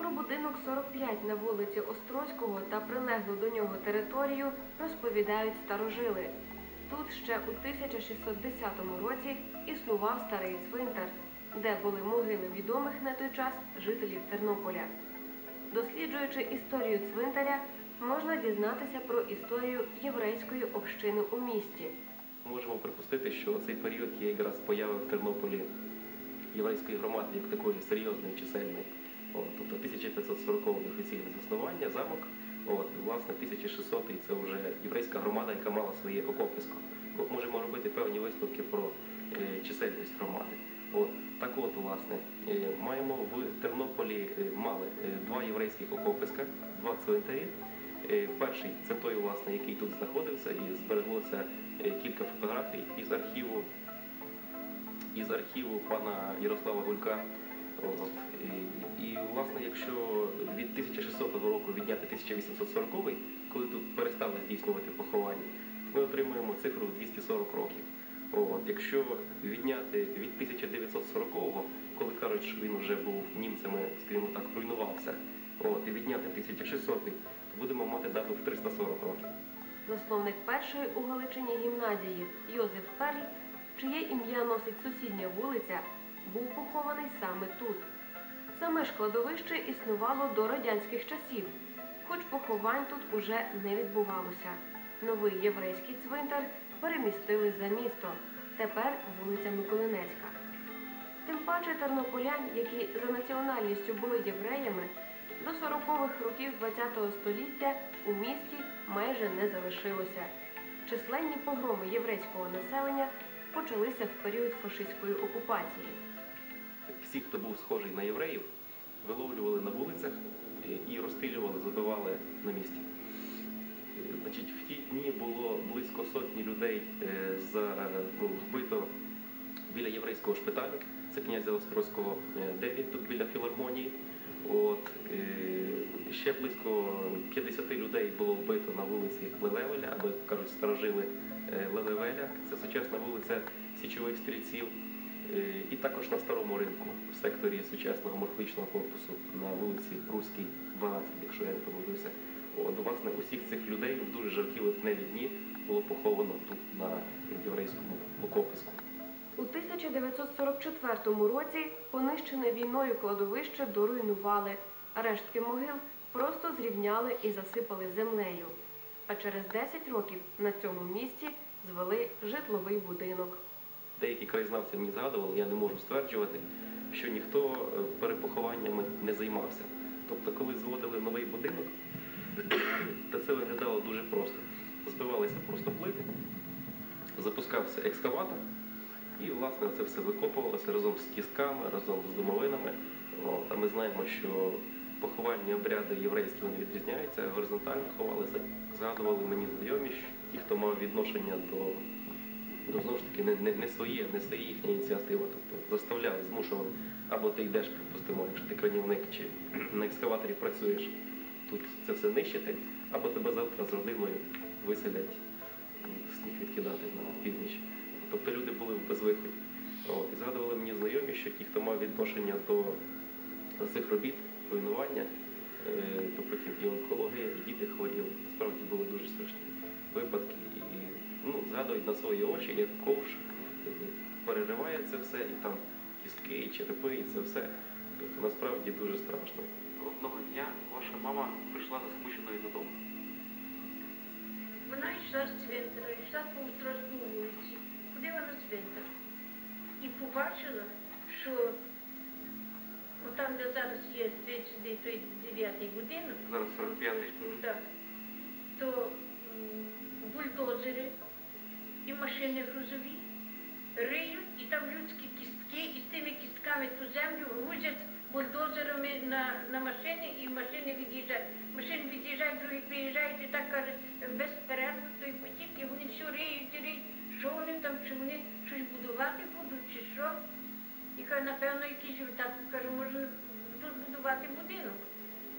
Про будинок 45 на вулиці Острозького та прилеглу до нього територію розповідають старожили. Тут ще у 1610 році існував старий цвинтар, де були могили відомих на той час жителів Тернополя. Досліджуючи історію цвинтаря, можна дізнатися про історію єврейської общини у місті. Можемо припустити, що цей період є якраз появи в Тернополі єврейської громади як такої серйозної, чисельної. Тобто 1540 офіційне заснування, замок, от, і, власне 1600 це вже єврейська громада, яка мала своє окописько. Ми можемо робити певні висновки про е, чисельність громади. От, так от, власне, е, маємо в Тернополі е, мали е, два єврейських окописька, два цвинтарі. Е, Перший це той, власне, який тут знаходився, і збереглося е, кілька фотографій із архіву, із архіву пана Ярослава Гулька. От. І, і, власне, якщо від 1600 року відняти 1840, коли тут перестали здійснювати поховання, ми отримуємо цифру 240 років. От. Якщо відняти від 1940-го, коли кажуть, що він вже був німцями, скажімо так, руйнувався, от, і відняти 1600 то будемо мати дату в 340 років. Засновник першої у Галичині гімназії Йозеф Перль, чиє ім'я носить сусідня вулиця, був похований саме тут. Саме ж кладовище існувало до радянських часів, хоч поховань тут уже не відбувалося. Новий єврейський цвинтар перемістили за місто. Тепер вулиця Миколинецька. Тим паче тернополян, які за національністю були євреями, до 40-х років ХХ століття у місті майже не залишилося. Численні погроми єврейського населення почалися в період фашистської окупації. Всі, хто був схожий на євреїв, виловлювали на вулицях і- і розстрілювали, забивали на місці. Е, Значить, в ті дні було близько сотні людей е, за, ну, вбито біля єврейського шпиталю. Це князя Острозького 9 тут біля філармонії. От, е, ще близько 50 людей було вбито на вулиці Лелевеля, або кажуть, старожили е, Лелевеля. Це сучасна вулиця Січових стрільців. І також на старому ринку в секторі сучасного морфологічного корпусу на вулиці Руській 12, якщо я не помилився. От, власне, усіх цих людей в дуже жаркі липневі дні було поховано тут на єврейському окописку. У 1944 році понищене війною кладовище доруйнували. Рештки могил просто зрівняли і засипали землею. А через 10 років на цьому місці звели житловий будинок. Деякі краєзнавці мені згадували, я не можу стверджувати, що ніхто е, перепохованнями не займався. Тобто, коли зводили новий будинок, то це виглядало дуже просто. Збивалися просто плити, запускався екскаватор, і власне це все викопувалося разом з кістками, разом з домовинами. От, а ми знаємо, що поховальні обряди єврейські вони відрізняються, горизонтально ховалися. Згадували мені знайомі, ті, хто мав відношення до ну, знову ж таки, не, не, не своє, не своя їхня ініціатива. Тобто заставляли, змушували, або ти йдеш, припустимо, якщо ти кранівник чи на екскаваторі працюєш, тут це все нищити, або тебе завтра з родиною виселять сніг відкидати на північ. Тобто люди були в безвиході. І згадували мені знайомі, що ті, хто мав відношення до цих робіт, руйнування, е, то потім і онкологія, і діти хворіли. Насправді були дуже страшні випадки. Ну, згадують на свої очі, як ковш е, перериває це все, і там кістки, і черепи, і це все. Тобто насправді дуже страшно. Одного дня ваша мама прийшла засмученою додому. Вона йшла з цвинтара, йшла по Острозькій вулиці, ходила на цвинтар і побачила, що там, де зараз є 39-й будинок, Зараз 45-й. так, то бульдозери і машини грузові риють, і там людські кістки, і з тими кістками ту землю грузять бульдозерами на, на машини, і машини від'їжджають. Машини від'їжджають, другі приїжджають, і так каже, безперервно той потік, і вони все риють, риють. Що вони там, чи вони щось будувати будуть, чи що? І каже, напевно, якийсь так каже, може тут будувати будинок.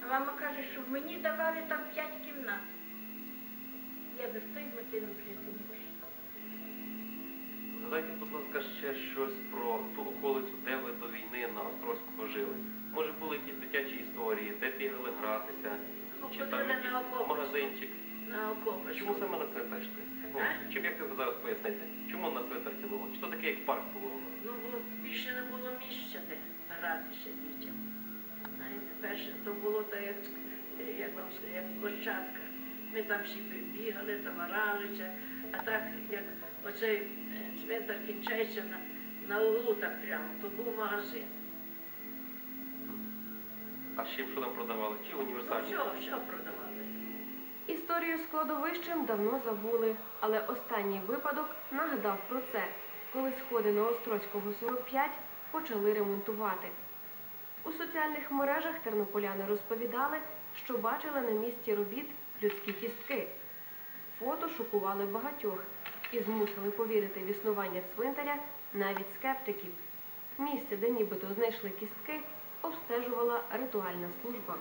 А мама каже, що мені давали там п'ять кімнат. Я в той будинок жити не. Згадайте, будь ласка, ще щось про ту околицю, де ви до війни на Острозького жили. Може були якісь дитячі історії, де бігали гратися, Ну, чи там якийсь магазинчик. На. Чому саме на цвинтарської? Ну, А? чим як ви зараз поясните? Чому на цвинтар тянуло? Чи то таке як парк було? Ну, бо більше не було місця, де гратися дітям. Знаєте, перше то було так, як, як вам сказати, як площадка. Ми там всі бігали, там гралися, а так як оцей цвинтар кінчається на, на углу так прямо, то був магазин. А чим що там продавали? Чи Ну, універсальні? все, все продавали. Історію з кладовищем давно забули, але останній випадок нагадав про це, коли сходи на Острозького 45 почали ремонтувати. У соціальних мережах тернополяни розповідали, що бачили на місці робіт людські кістки. Фото шокували багатьох і змусили повірити в існування цвинтаря навіть скептиків. Місце, де нібито знайшли кістки, обстежувала ритуальна служба.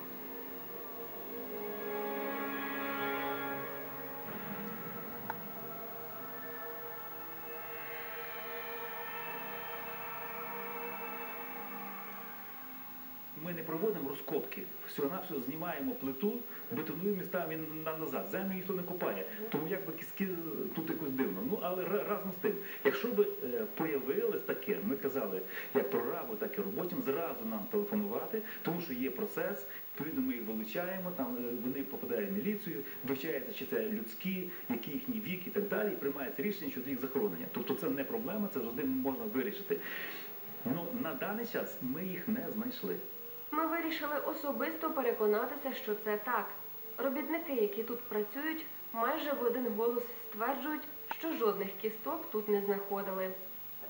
Ми не проводимо розкопки. Всього-навсього знімаємо плиту, бетонуємо і ставимо назад. Землю ніхто не копає. Тому якби кіски тут якось дивно. Ну але разом з тим, якщо б е, появилось таке, ми казали як про рабу, так і робочим, зразу нам телефонувати, тому що є процес. Відповідно, ми їх вилучаємо, там е, вони попадають в міліцію, вивчається, чи це людські, який їхній вік і так далі, і приймається рішення щодо їх захоронення. Тобто це не проблема, це завжди можна вирішити. Ну на даний час ми їх не знайшли. Ми вирішили особисто переконатися, що це так. Робітники, які тут працюють, майже в один голос стверджують, що жодних кісток тут не знаходили.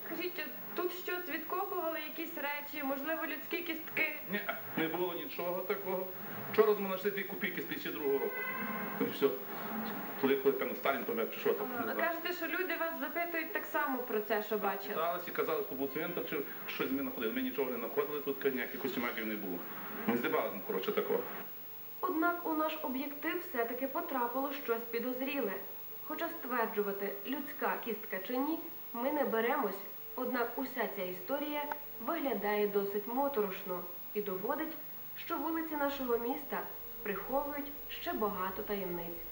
Скажіть, тут щось відкопували, якісь речі, можливо, людські кістки. Ні, не було нічого такого. Вчора ми знайшли дві копійки з 52 року. І все. Туди, коли там Сталін помер, чи що там. А кажете, що люди вас запитують так само про це, що бачили. Питалися казали, що був цвинтар, чи щось ми знаходили. Ми нічого не знаходили, тут ніяких костюмаків не було. Здивали, ну, коротше, такого. Однак у наш об'єктив все-таки потрапило щось підозріле. Хоча стверджувати, людська кістка чи ні, ми не беремось. Однак уся ця історія виглядає досить моторошно і доводить, що вулиці нашого міста приховують ще багато таємниць.